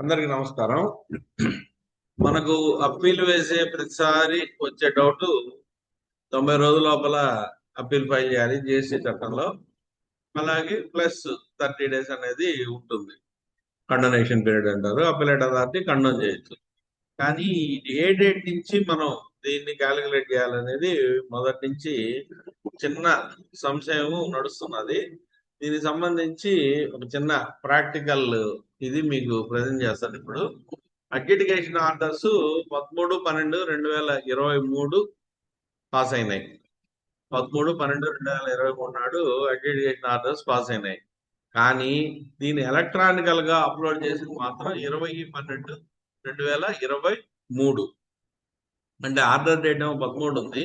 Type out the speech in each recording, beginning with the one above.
అందరికి నమస్కారం. మనకు అప్పీల్ వేసే ప్రతిసారి వచ్చే డౌట్ తొంభై రోజుల లోపల అప్పీల్ ఫైల్ చేయాలి జిఎస్టీ చట్టంలో. అలాగే ప్లస్ థర్టీ డేస్ అనేది ఉంటుంది. కండోనేషన్ పీరియడ్ అంటారు. అప్పీలేట్ అథారిటీ కండోన్ చేయొచ్చు. కానీ ఏ డేట్ నుంచి మనం దీన్ని క్యాలిక్యులేట్ చేయాలనేది మొదటి నుంచి చిన్న సంశయం నడుస్తున్నది. దీనికి సంబంధించి ఒక చిన్న ప్రాక్టికల్ ఇది మీకు ప్రజెంట్ చేస్తాను ఇప్పుడు. అడ్యుటికేషన్ ఆర్డర్స్ పదమూడు పన్నెండు రెండు వేల ఇరవై మూడు పాస్ అయినాయి. పదమూడు పన్నెండు రెండు వేల ఇరవై మూడు నాడు అడ్యుటికేషన్ ఆర్డర్స్ పాస్ అయినాయి. కానీ దీన్ని ఎలక్ట్రానికల్గా అప్లోడ్ చేసింది మాత్రం ఇరవై పన్నెండు రెండు వేల ఇరవై మూడు. అంటే ఆర్డర్ డేట్ ఏమో పదమూడు ఉంది.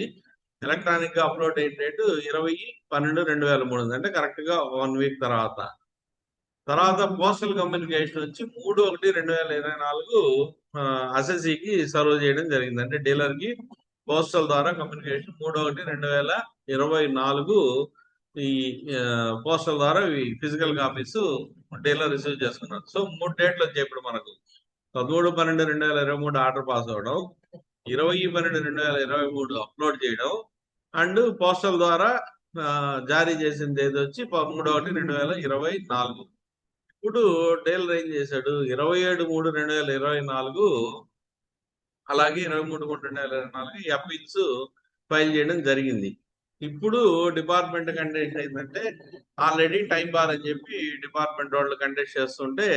ఎలక్ట్రానిక్గా అప్లోడ్ అయిన డేట్ ఇరవై పన్నెండు రెండు వేల మూడు అంటే కరెక్ట్గా వన్ వీక్ తర్వాత. తర్వాత పోస్టల్ కమ్యూనికేషన్ వచ్చి మూడు ఒకటి రెండు వేల ఇరవై నాలుగు అసెసీకి సర్వ్ చేయడం జరిగింది. అంటే డీలర్కి పోస్టల్ ద్వారా కమ్యూనికేషన్ మూడు ఒకటి రెండు వేల ఇరవై నాలుగు ఈ పోస్టల్ ద్వారా ఫిజికల్ కాపీస్ డీలర్ రిసీవ్ చేసుకున్నారు. సో మూడు డేట్లు వచ్చాయి ఇప్పుడు మనకు. పదమూడు పన్నెండు రెండు వేల ఇరవై మూడు ఆర్డర్ పాస్ అవ్వడం ఇరవై పన్నెండు రెండు వేల ఇరవై మూడు అప్లోడ్ చేయడం అండ్ పోస్టల్ ద్వారా జారీ చేసింది ఏది వచ్చి పదమూడు ఒకటి రెండు వేల ఇరవై నాలుగు. ఇప్పుడు డేల్ ఏం చేశాడు? ఇరవై ఏడు మూడు రెండు వేల ఇరవై నాలుగు అలాగే ఇరవై మూడు మూడు రెండు వేల ఇరవై నాలుగు ఈ అప్పీల్స్ ఫైల్ చేయడం జరిగింది. ఇప్పుడు డిపార్ట్మెంట్ కండక్ట్ అయిందంటే ఆల్రెడీ టైం బార్ అని చెప్పి డిపార్ట్మెంట్ వాళ్ళు కండక్ట్ చేస్తుంటే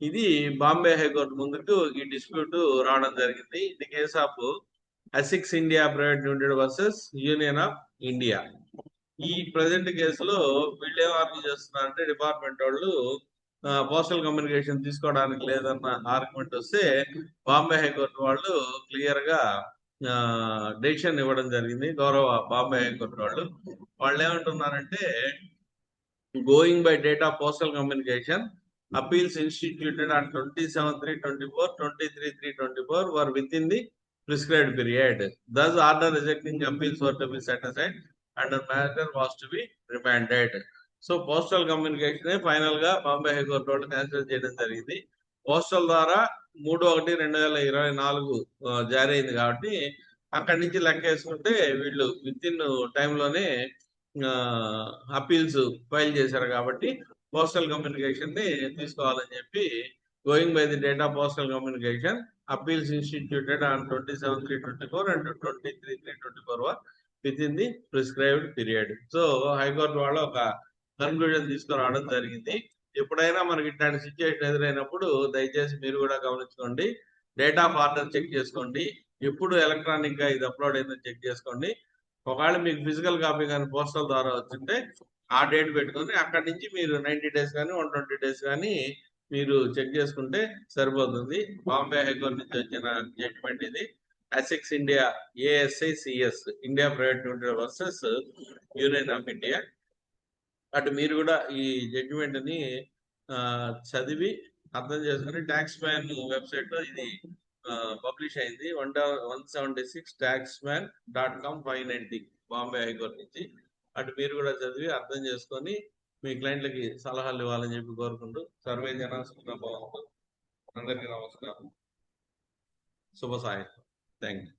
ఇది బాంబే హైకోర్టు ముందుకు ఈ డిస్ప్యూట్ రావడం జరిగింది. ఇది case of Asics India private limited versus union of India. ఈ ప్రజెంట్ కేసులో వీళ్ళు ఏం ఆర్గ్యూ చేస్తున్నారంటే డిపార్ట్మెంట్ వాళ్ళు పోస్టల్ కమ్యూనికేషన్ తీసుకోవడానికి లేదన్న ఆర్గ్యుమెంట్ వస్తే బాంబే హైకోర్టు వాళ్ళు క్లియర్గా డెసిషన్ ఇవ్వడం జరిగింది. గౌరవ బాంబే హైకోర్టు వాళ్ళు. వాళ్ళు ఏమంటున్నారంటే going by date of postal communication appeals institute and twenty seven three twenty four twenty three three twenty four were within the prescribed period. Thus order rejecting appeals were to be set aside and the matter was to be remanded. So postal communication ఫైనల్గా Bombay high court వాళ్ళు cancel చేయడం జరిగింది. Postal ద్వారా మూడు ఒకటి రెండు వేల ఇరవై నాలుగు జారీ అయింది కాబట్టి అక్కడి నుంచి లెక్క వేసుకుంటే వీళ్ళు విత్ ఇన్ టైంలోనే అప్పీల్స్ ఫైల్ చేశారు కాబట్టి పోస్టల్ కమ్యూనికేషన్ని తీసుకోవాలని చెప్పి going by the data postal communication appeals instituted on twenty seven three twenty four and twenty three three twenty four within the prescribed period so high court వాళ్ళు ఒక conclusion తీసుకురావడం జరిగింది. ఎప్పుడైనా మనకి ఇట్లాంటి సిచ్యువేషన్ ఎదురైనప్పుడు దయచేసి మీరు కూడా గమనించుకోండి. డేట్ ఆఫ్ ఆర్డర్ చెక్ చేసుకోండి. ఎప్పుడు ఎలక్ట్రానిక్గా ఇది అప్లోడ్ అయిందో చెక్ చేసుకోండి. ఒకవేళ మీకు ఫిజికల్ కాపీ కానీ పోస్టల్ ద్వారా వచ్చింటే ఆ డేట్ పెట్టుకొని అక్కడి నుంచి మీరు నైన్టీ డేస్ కానీ వన్ ట్వంటీ డేస్ కానీ మీరు చెక్ చేసుకుంటే సరిపోతుంది. బాంబే హైకోర్టు నుంచి వచ్చిన జడ్జిమెంట్ ఇది. Asics India ASI CS India private limited versus union of India అటు మీరు కూడా ఈ జడ్జిమెంట్ని చదివి అర్థం చేసుకుని ట్యాక్స్ మ్యాన్ వెబ్సైట్లో ఇది పబ్లిష్ అయింది. One one seventy six Taxmann dot com five ninety Bombay high court నుంచి. అటు మీరు కూడా చదివి అర్థం చేసుకొని మీ క్లయింట్లకి సలహాలు ఇవ్వాలని చెప్పి కోరుకుంటూ సర్వే జన అందరికీ నమస్కారం. శుభ సాయం థ్యాంక్ యూ